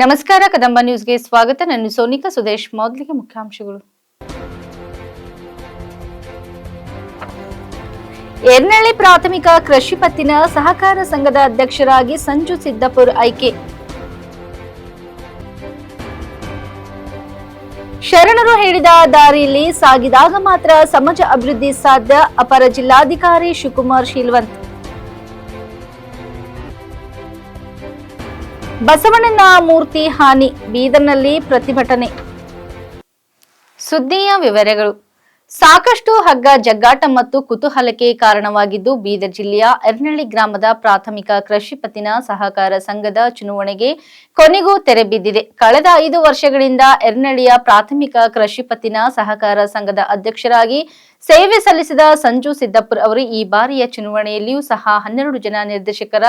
ನಮಸ್ಕಾರ, ಕದಂಬ ನ್ಯೂಸ್ಗೆ ಸ್ವಾಗತ. ನಾನು ಸೋನಿಕಾ ಸುದೇಶ್. ಮೊದಲಿಗೆ ಮುಖ್ಯಾಂಶಗಳು. ಎರ್ನಳ್ಳಿ ಪ್ರಾಥಮಿಕ ಕೃಷಿ ಪತ್ತಿನ ಸಹಕಾರ ಸಂಘದ ಅಧ್ಯಕ್ಷರಾಗಿ ಸಂಜು ಸಿದ್ದಪುರ್ ಆಯ್ಕೆ. ಶರಣರು ಹೇಳಿದ ದಾರಿಯಲ್ಲಿ ಸಾಗಿದಾಗ ಮಾತ್ರ ಸಮಾಜ ಅಭಿವೃದ್ಧಿ ಸಾಧ್ಯ. ಅಪರ ಜಿಲ್ಲಾಧಿಕಾರಿ ಶಿವಕುಮಾರ್ ಶೀಲ್ವಂತ್. ಬಸವಣ್ಣನ ಮೂರ್ತಿ ಹಾನಿ, ಬೀದರ್ನಲ್ಲಿ ಪ್ರತಿಭಟನೆ. ಸುದ್ದಿಯ ವಿವರಗಳು. ಸಾಕಷ್ಟು ಹಗ್ಗ, ಜಗ್ಗಾಟ ಮತ್ತು ಕುತೂಹಲಕ್ಕೆ ಕಾರಣವಾಗಿದ್ದು, ಬೀದರ್ ಜಿಲ್ಲೆಯ ಎರ್ನಳ್ಳಿ ಗ್ರಾಮದ ಪ್ರಾಥಮಿಕ ಕೃಷಿ ಪತ್ತಿನ ಸಹಕಾರ ಸಂಘದ ಚುನಾವಣೆಗೆ ಕೊನೆಗೂ ತೆರೆ ಬಿದ್ದಿದೆ. ಕಳೆದ ಐದು ವರ್ಷಗಳಿಂದ ಎರ್ನಳ್ಳಿಯ ಪ್ರಾಥಮಿಕ ಕೃಷಿ ಪತ್ತಿನ ಸಹಕಾರ ಸಂಘದ ಅಧ್ಯಕ್ಷರಾಗಿ ಸೇವೆ ಸಲ್ಲಿಸಿದ ಸಂಜು ಸಿದ್ದಪುರ್ ಅವರು ಈ ಬಾರಿಯ ಚುನಾವಣೆಯಲ್ಲಿಯೂ ಸಹ ಹನ್ನೆರಡು ಜನ ನಿರ್ದೇಶಕರ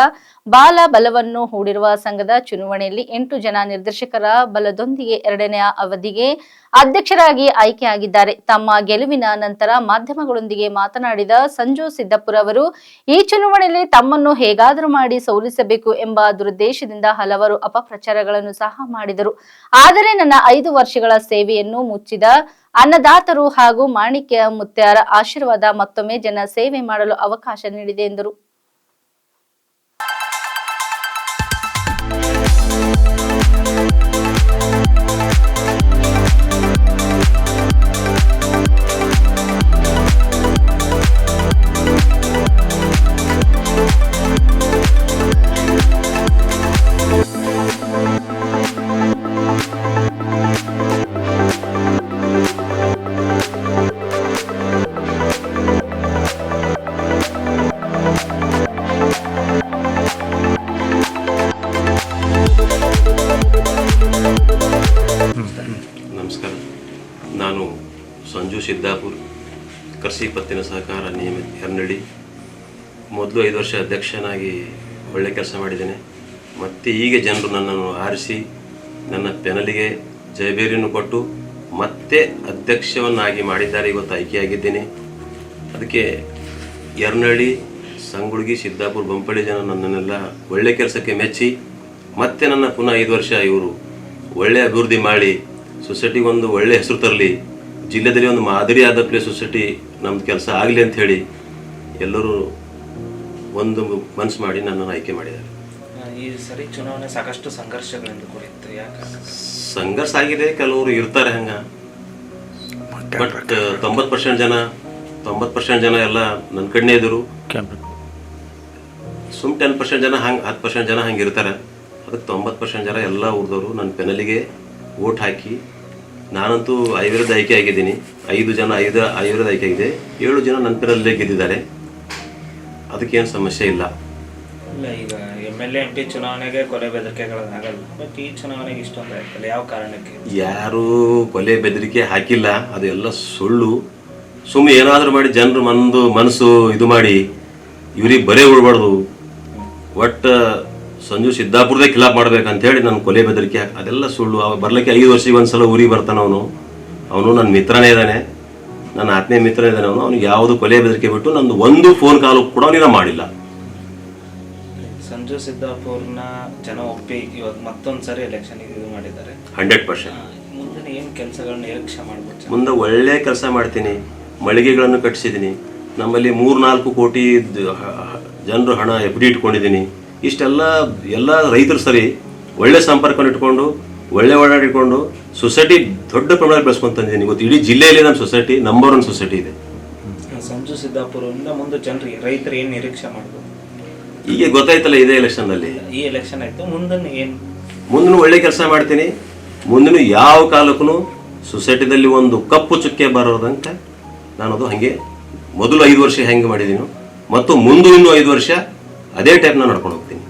ಬಾಲ ಬಲವನ್ನು ಹೂಡಿರುವ ಸಂಘದ ಚುನಾವಣೆಯಲ್ಲಿ ಎಂಟು ಜನ ನಿರ್ದೇಶಕರ ಬಲದೊಂದಿಗೆ ಎರಡನೆಯ ಅವಧಿಗೆ ಅಧ್ಯಕ್ಷರಾಗಿ ಆಯ್ಕೆಯಾಗಿದ್ದಾರೆ. ತಮ್ಮ ಗೆಲುವಿನ ನಂತರ ಮಾಧ್ಯಮಗಳೊಂದಿಗೆ ಮಾತನಾಡಿದ ಸಂಜು ಸಿದ್ದಪುರ ಅವರು, ಈ ಚುನಾವಣೆಯಲ್ಲಿ ತಮ್ಮನ್ನು ಹೇಗಾದರೂ ಮಾಡಿ ಸೋಲಿಸಬೇಕು ಎಂಬ ದುರುದ್ದೇಶದಿಂದ ಹಲವರು ಅಪಪ್ರಚಾರಗಳನ್ನು ಸಹ ಮಾಡಿದರು. ಆದರೆ ನನ್ನ ಐದು ವರ್ಷಗಳ ಸೇವೆಯನ್ನು ಮುಚ್ಚಿದ ಅನ್ನದಾತರು ಹಾಗೂ ಮಾಣಿಕ್ಯ ಮುತ್ಯಾರ ಆಶೀರ್ವಾದ ಮತ್ತೊಮ್ಮೆ ಜನ ಸೇವೆ ಮಾಡಲು ಅವಕಾಶ ನೀಡಿದೆ ಎಂದರು. ಸಿದ್ದಾಪುರ್ ಕೃಷಿ ಪತ್ತಿನ ಸಹಕಾರ ನಿಯಮಿತ ಹೆರ್ನಳ್ಳಿ ಮೊದಲು ಐದು ವರ್ಷ ಅಧ್ಯಕ್ಷನಾಗಿ ಒಳ್ಳೆ ಕೆಲಸ ಮಾಡಿದ್ದೇನೆ. ಮತ್ತು ಈಗ ಜನರು ನನ್ನನ್ನು ಆರಿಸಿ ನನ್ನ ಪೆನಲಿಗೆ ಜಯಬೇರಿಯನ್ನು ಕೊಟ್ಟು ಮತ್ತೆ ಅಧ್ಯಕ್ಷವನ್ನಾಗಿ ಮಾಡಿದ್ದಾರೆ ಇವತ್ತು ಆಯ್ಕೆಯಾಗಿದ್ದೇನೆ. ಅದಕ್ಕೆ ಯರ್ನಳ್ಳಿ ಸಂಗುಳ್ಗಿ ಸಿದ್ದಾಪುರ, ಬೊಂಪಳ್ಳಿ ಜನ ನನ್ನನ್ನೆಲ್ಲ ಒಳ್ಳೆ ಕೆಲಸಕ್ಕೆ ಮೆಚ್ಚಿ ಮತ್ತೆ ನನ್ನ ಪುನಃ ಐದು ವರ್ಷ ಇವರು ಒಳ್ಳೆ ಅಭಿವೃದ್ಧಿ ಮಾಡಿ ಸೊಸೈಟಿಗೊಂದು ಒಳ್ಳೆ ಹೆಸರು ತರಲಿ ಜಿಲ್ಲೆದಲ್ಲಿ ಒಂದು ಮಾದರಿಯಾದ ಪ್ಲೇ ಸೊಸೈಟಿ ನಮ್ಮ ಕೆಲಸ ಆಗಲಿ ಅಂತ ಹೇಳಿ ಎಲ್ಲರೂ ಒಂದು ಮನಸ್ಸು ಮಾಡಿ ನನ್ನನ್ನು ಆಯ್ಕೆ ಮಾಡಿದ್ದಾರೆ. ಈ ಸರಿ ಚುನಾವಣೆ ಸಾಕಷ್ಟು ಸಂಘರ್ಷಗಳಿಂದ ಕೂಡಿತ್ತು ಯಾಕೆ ಸಂಘರ್ಷ ಆಗಿದೆ ಕೆಲವರು ಇರ್ತಾರೆ ಹಂಗ. ಬಟ್ ತೊಂಬತ್ತು ಪರ್ಸೆಂಟ್ ಜನ ತೊಂಬತ್ತು ಪರ್ಸೆಂಟ್ ಜನ ಎಲ್ಲ ನನ್ನ ಕಣ್ಣೆ ಇದ್ರು ಸುಮ್ ಟೆನ್ ಪರ್ಸೆಂಟ್ ಜನ ಹಂಗೆ ಹತ್ತು ಪರ್ಸೆಂಟ್ ಜನ ಹಂಗೆ ಇರ್ತಾರೆ. ಅದಕ್ಕೆ ತೊಂಬತ್ತು ಪರ್ಸೆಂಟ್ ಜನ ಎಲ್ಲ ಊರದವರು ನನ್ನ ಪೆನಲಿಗೆ ಓಟ್ ಹಾಕಿ ನಾನಂತೂ ಆಯುರ್ವೇದ ಆಯ್ಕೆ ಆಗಿದ್ದೀನಿ. ಐದು ಜನ ಐದು ಆಯುರ್ವೇದ ಆಯ್ಕೆ ಆಗಿದೆ. ಏಳು ಜನ ನನ್ನ ಪೇರಲ್ಲೇ ಗೆದ್ದಿದ್ದಾರೆ. ಅದಕ್ಕೇನು ಸಮಸ್ಯೆ ಇಲ್ಲ. ಇಲ್ಲ ಈಗ M L A M P ಚುನಾವಣೆಗೆ ಕೊಲೆ ಬೆದರಿಕೆಗಳಾಗಲ್ಲ ಬಟ್ ಈ ಚುನಾವಣೆಗೆ ಇಷ್ಟೊಂದು ಆಯ್ತಲ್ಲ ಯಾವ ಕಾರಣಕ್ಕೆ? ಯಾರು ಕೊಲೆ ಬೆದರಿಕೆ ಹಾಕಿಲ್ಲ. ಅದೆಲ್ಲ ಸುಳ್ಳು. ಸುಮ್ಮನೆ ಏನಾದರೂ ಮಾಡಿ ಜನರು ಮಂದು ಮನಸ್ಸು ಇದು ಮಾಡಿ ಇವ್ರಿಗೆ ಬರೇ ಉಳ್ಬಾರ್ದು. ಒಟ್ಟು ಸಂಜು ಸಿದ್ದಾಪುರದೇ ಖಿಲಾಫ್ ಮಾಡ್ಬೇಕಂತ ಹೇಳಿ ನಾನು ಕೊಲೆ ಬೆದರಿಕೆ ಅದೆಲ್ಲ ಸುಳ್ಳು. ಅವ ಬರ್ಲಿಕ್ಕೆ ಐದು ವರ್ಷಕ್ಕೆ ಒಂದ್ಸಲ ಊರಿಗೆ ಬರ್ತಾನೆ ಅವನು. ಅವನು ನನ್ನ ಮಿತ್ರನೇ ಇದ್ದಾನೆ. ನನ್ನ ಆತ್ಮೀಯ ಮಿತ್ರ ಇದ್ದಾನೆ ಅವನು. ಅವ್ನಿಗೆ ಯಾವುದು ಕೊಲೆ ಬೆದರಿಕೆ ಬಿಟ್ಟು ನಂದು ಒಂದು ಫೋನ್ ಕಾಲು ಕೂಡ ಅವನಿಗೆ ಮಾಡಿಲ್ಲ. ಸಂಜು ಸಿದ್ದಾಪುರ್ನ ಜನ ಒಪ್ಪಿ ಇವಾಗ ಮತ್ತೊಂದು ಸಾರಿ ಎಲೆಕ್ಷನ್ಗೆ ಇದು ಮಾಡಿದ್ದಾರೆ. ಹಂಡ್ರೆಡ್ ಪರ್ಸೆಂಟ್ ಮುಂದೆ ಏನು ಕೆಲಸಗಳನ್ನ ನಿರೀಕ್ಷೆ ಮಾಡ್ಬೋದು ಮುಂದೆ ಒಳ್ಳೆ ಕೆಲಸ ಮಾಡ್ತೀನಿ. ಮಳಿಗೆಗಳನ್ನು ಕಟ್ಟಿಸಿದ್ದೀನಿ. ನಮ್ಮಲ್ಲಿ ಮೂರು ನಾಲ್ಕು ಕೋಟಿ ಜನರು ಹಣ ಎಫ್ ಡಿ ಇಟ್ಕೊಂಡಿದ್ದೀನಿ. ಇಷ್ಟೆಲ್ಲ ಎಲ್ಲ ರೈತರು ಸರಿ ಒಳ್ಳೆ ಸಂಪರ್ಕವನ್ನು ಇಟ್ಕೊಂಡು ಒಳ್ಳೆ ಓಡಾಡಿಕೊಂಡು ಸೊಸೈಟಿ ದೊಡ್ಡ ಪ್ರಮಾಣದಲ್ಲಿ ಬೆಳೆಸ್ಕೊಂತಿದ್ದೀನಿ ಗೊತ್ತು ಇಡೀ ಜಿಲ್ಲೆಯಲ್ಲಿ ನಮ್ಮ ಸೊಸೈಟಿ ನಂಬರ್ ಒನ್ ಸೊಸೈಟಿ ಇದೆ. ಸಂಜು ಸಿದ್ದಾಪುರದಿಂದ ಮುಂದೆ ಜನರಿಗೆ ರೈತರು ಏನು ನಿರೀಕ್ಷೆ ಮಾಡ್ಬೋದು? ಈಗ ಗೊತ್ತಾಯ್ತಲ್ಲ ಇದೇ ಎಲೆಕ್ಷನ್ನಲ್ಲಿ ಈ ಎಲೆಕ್ಷನ್ ಆಯ್ತು ಮುಂದಿನ ಏನು? ಮುಂದಿನ ಒಳ್ಳೆ ಕೆಲಸ ಮಾಡ್ತೀನಿ. ಮುಂದಿನ ಯಾವ ಕಾಲಕ್ಕೂ ಸೊಸೈಟಿದಲ್ಲಿ ಒಂದು ಕಪ್ಪು ಚುಕ್ಕೆ ಬರೋದಂತ ನಾನು ಅದು ಹಾಗೆ ಮೊದಲು ಐದು ವರ್ಷ ಹೆಂಗೆ ಮಾಡಿದ್ದೀನೋ ಮತ್ತು ಮುಂದೂ ಇನ್ನೂ ಐದು ವರ್ಷ ಅದೇ ಟೈಪ್ ನಾನು ನಡ್ಕೊಂಡು ಹೋಗ್ತೀನಿ.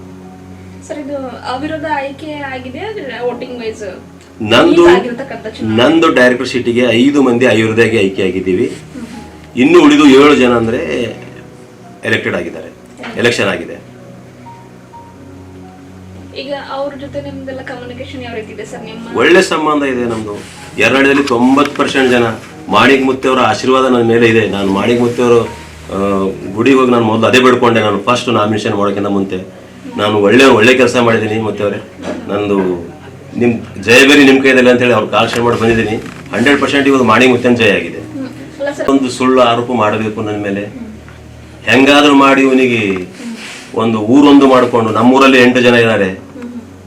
ಸರ್ ಇದು ಅವಿರೋಧ ಆಯ್ಕೆ ಆಗಿದೆ ವೋಟಿಂಗ್ ವೈಸ್? ನಂದು ನಂದು ಡೈರೆಕ್ಟರ್ ಸೀಟಿಗೆ ಐದು ಮಂದಿ ಆಯುರ್ವೇದಾಗಿ ಆಯ್ಕೆ ಆಗಿದ್ದೀವಿ. ಇನ್ನು ಉಳಿದು ಏಳು ಜನ ಅಂದ್ರೆ ಎಲೆಕ್ಟೆಡ್ ಆಗಿದ್ದಾರೆ. ಎಲೆಕ್ಷನ್ ಆಗಿದೆ. ಈಗ ಅವ್ರ ಜೊತೆ ನಿಮ್ದೆಲ್ಲ ಕಮ್ಯುನಿಕೇಶನ್ ಯಾವ ರೀತಿ ಇದೆ ಸರ್? ನಿಮ್ಮ ಒಳ್ಳೆ ಸಂಬಂಧ ಇದೆ ನಮ್ದು. ಎರಡಲ್ಲಿ ತೊಂಬತ್ತು ಪರ್ಸೆಂಟ್ ಜನ. ಮಾಣಿಕ್ ಮುತ್ತೆಯವರ ಆಶೀರ್ವಾದ ನನ್ನ ಮೇಲೆ ಇದೆ. ನಾನು ಮಾಣಿಕ್ ಮುತ್ತೆಯವರು ಗುಡಿಗೆ ಹೋಗಿ ನಾನು ಮೊದಲು ಅದೇ ಬೇಡ್ಕೊಂಡೆ. ನಾನು ಫಸ್ಟ್ ನಾಮಿನೇಷನ್ ಮಾಡೋಕ್ಕಿಂತ ಮುಂತೆ ನಾನು ಒಳ್ಳೆ ಒಳ್ಳೆ ಕೆಲಸ ಮಾಡಿದ್ದೀನಿ ಮುತ್ತೆಯವರೇ ನಂದು ನಿಮ್ಮ ಜಯಬೇರಿ ನಿಮ್ಮ ಕೈದಲ್ಲಿ ಅಂತೇಳಿ ಅವ್ರು ಕಾಲ್ಶನ್ ಮಾಡಿ ಬಂದಿದ್ದೀನಿ. ಹಂಡ್ರೆಡ್ ಪರ್ಸೆಂಟ್ ಇವತ್ತು ಮಾಣಿ ಮುತ್ತನ್ ಜಯ ಆಗಿದೆ. ಒಂದು ಸುಳ್ಳು ಆರೋಪ ಮಾಡಬೇಕು ನನ್ನ ಮೇಲೆ. ಹೆಂಗಾದ್ರೂ ಮಾಡಿ ಇವನಿಗೆ ಒಂದು ಊರೊಂದು ಮಾಡಿಕೊಂಡು. ನಮ್ಮೂರಲ್ಲಿ ಎಂಟು ಜನ ಇದ್ದಾರೆ.